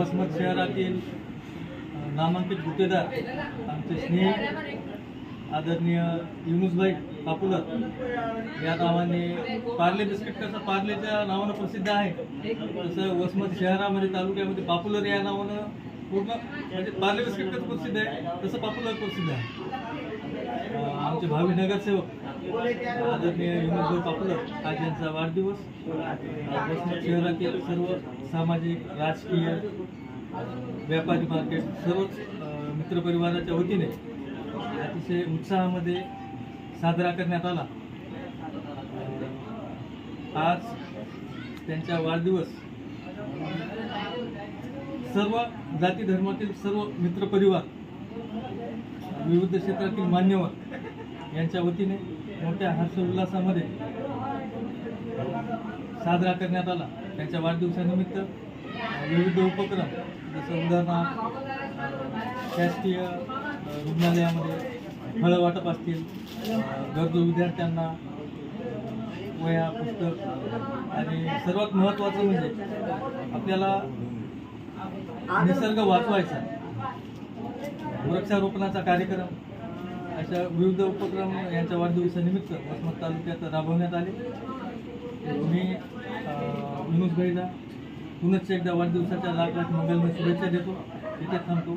वसमत शहरातील नामांकित गुत्तेदार आमचे स्नेह आदरणीय युनुसभाई पापुलर या नावाने पार्ले बिस्किट कसं पार्लेच्या नावानं प्रसिद्ध आहे तसं वसमत शहरामध्ये तालुक्यामध्ये पापुलर या नावानं पूर्ण म्हणजे पार्ले बिस्किट कसं प्रसिद्ध आहे तसं पापुलर प्रसिद्ध आहे. आमचे भावी नगरसेवक आदरणीय युनुसभाई कापले आज यांचा वाढदिवस. वसमत शहरातील सर्व सामाजिक राजकीय व्यापारी मार्केट सर्वच मित्रपरिवाराच्या वतीने अतिशय उत्साहामध्ये साजरा करण्यात आला. आज त्यांचा वाढदिवस. सर्व जाती धर्मातील सर्व मित्रपरिवार विविध क्षेत्रातील मान्यवर यांच्या वतीने मोठ्या हर्षोल्लासामध्ये साजरा करण्यात आला. त्यांच्या वाढदिवसानिमित्त विविध उपक्रम जसं उदाहरणार्थ शासकीय रुग्णालयामध्ये फळं वाटप असतील गरजू विद्यार्थ्यांना वया पुस्तक आणि सर्वात महत्त्वाचं म्हणजे आपल्याला निसर्ग वाचवायचा. वृक्षारोपणाचा कार्यक्रम अशा विविध उपक्रम यांच्या वाढदिवसानिमित्त वसमत तालुक्यात राबवण्यात आले. मी युनुसभाईला पुनश्च एकदा वाढदिवसाच्या लाख लाख मंगलमय शुभेच्छा देतो. इथे थांबतो.